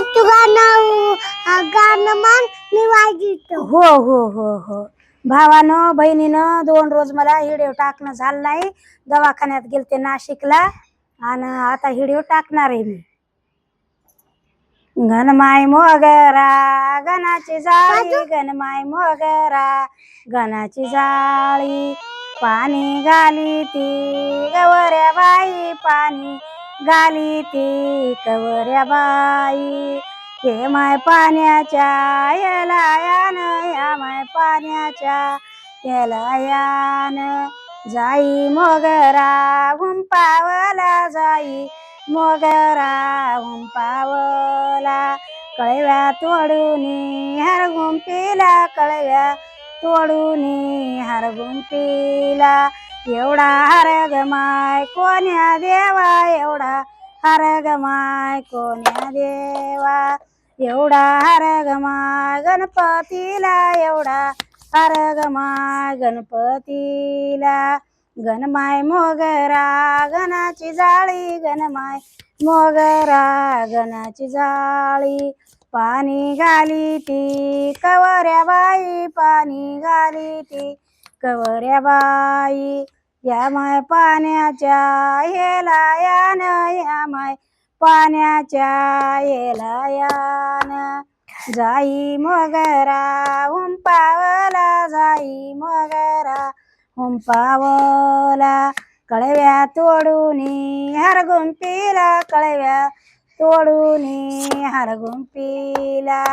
आई तू गाणं अं, गाणं मान मी वाजवतो. हो हो हो हो. भावानं बहिणीनं दोन रोज मला हिडिओ टाकणं झालं नाही. दवाखान्यात गेलते नाशिकला आणि आता हिडिओ टाकणार आहे मी. गणमाय मोगरा गणाची जाळी गणमाय मोगरा गणाची जाळी. पाणी गाली ती गवऱ्या बाई पाणी गाली ती कवऱ्या बाई. हे माय पाण्याच्या याला यान या माय पाण्याच्या याला यान. जाई मोगरा हुंपावला जाई मोगरा हुंपावला कळव्या तोडून हर गुंपीला कळव्या तोडून हर गुंपीला. एवढा हरग माय कोण्या देवा एवढा हरग माय कोण्या देवा. एवढा हरग माय गणपतीला एवढा हरग माय गणपतीला. गणमाय मोगरा गणाची जाळी गणमाय मोगरा गणाची जाळी. पाणी घाली ती कवऱ्या बाई पाणी घाली ती कवऱ्या बाई या माय पाण्याच्या येला यान या माय पाण्याच्या येला यान. जाई मोगरा हुंपावला जाई मोगरा हुंपावला कळव्या तोडून हर गुंपीला कळव्या तोडून हर गुंपीला.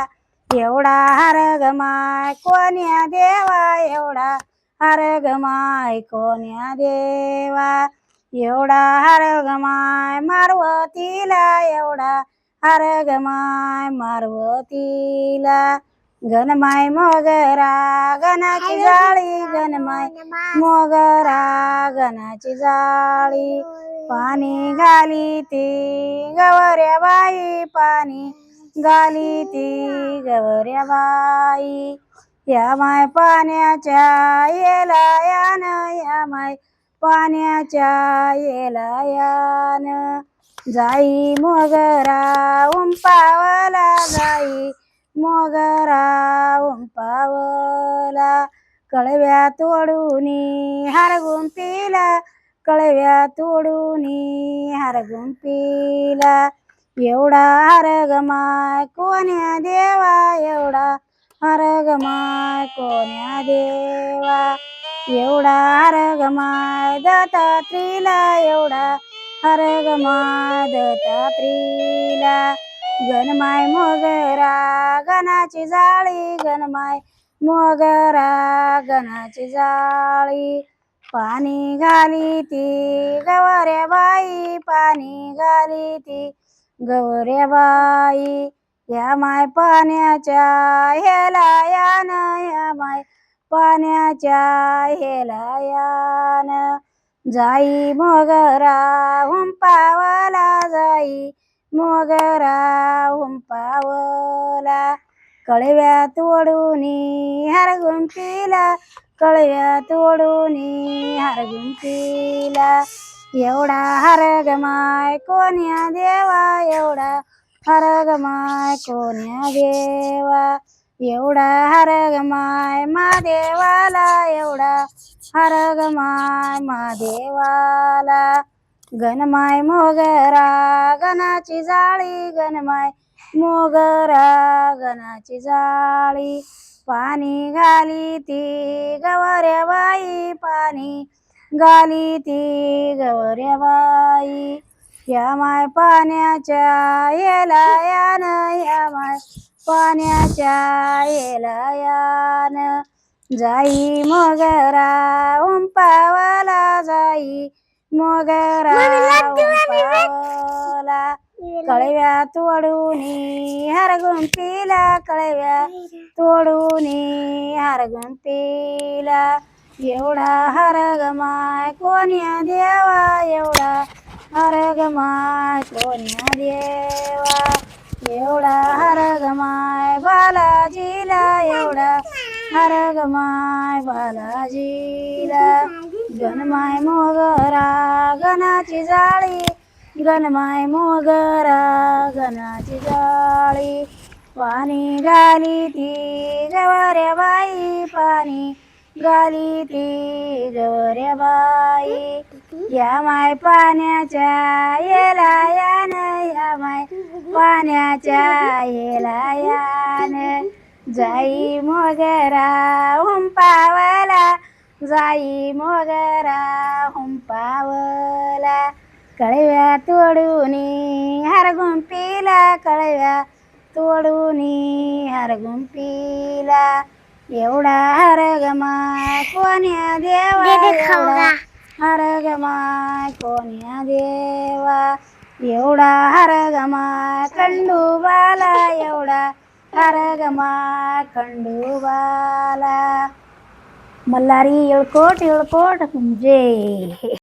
एवढा हर गमाय कोण्या देवा एवढा हर गमाय कोण्या देवा? एवढा हर गमाय मारवतीला एवढा हर गमाय मारवतीला. गणमाय मोगरा गणाची जाळी गणमाय मोगरा गणाची जाळी. पाणी घाली ती गवऱ्या बाई पाणी गाली ती गवऱ्या बाई या माय पाण्याच्या येला यान या माय पाण्याच्या येला यान जाई मोगरा उंपावला जाई मोगरा उंपावला कळव्या तोडून हार पिला कळव्या तोडून हरगुंपीला एवढा हारगमाय कोण्या देवा एवढा हार माय कोण्या देवा? एवढा हार गमाय दत्तात्रीला एवढा हर गमाय दत्तात्रीला. गणमाय मोगरा गणाची जाळी गणमाय मोगरा गणाची जाळी. पाणी घाली ती गवऱ्या बाई पाणी घाली ती गवऱ्या बाई या माय पाण्याच्या हेला यान या माय पाण्याच्या हेला यान. जाई मोगरा हुंपावला जाई मोगरा हुंपावला कळव्या तोडून हर पिला कळव्या तोडून हर एवढा हरग माय कोण्या देवा एवढा हरग माय कोण्या देवा. एवढा हरग माय महादेवाला एवढा हरग माय महादेवाला गणमाय मोगरा गणाची जाळी गणमाय मोगरा गणाची जाळी. पाणी घाली ती गवऱ्या बाई पाणी गाली ती गवऱ्या बाई या माय पाण्याच्या येला यान या माय पाण्याच्या येला यान. जाई मोगरा उंपावला जाई मोगरा उंपावला. कळव्या तोडून हर गुंपीला कळव्या तोडून हर गुंपीला एवढा हर गमाय कोण्या देवा एवढा हरगमाय गमाय देवा एवढा हरगमाय बालाजीला एवढा हरगमाय बालाजीला. गणमाय मोगरा गणाची जाळी गणमाय मोगरा गणाची जाळी. पाणी गाली ती गवाऱ्या बाई पाणी गाली ती गवाऱ्या बाई. या माय पाण्याच्या येला यान या माय पाण्याच्या येला यान जाई मोगरा हुंपावला जाई मोगरा हुंपावला. कळव्या तोडूनी हार गुंपीला कळव्या तोडूनी हार गुंपीला. एवढा हार गमा कोण्या देवा एवढा हार गमा कोण्या देवा एवढा हार गमा खंडोबाला एवढा हार गमा खंडोबाला मल्हारी येळकोट येळकोट म्हणजे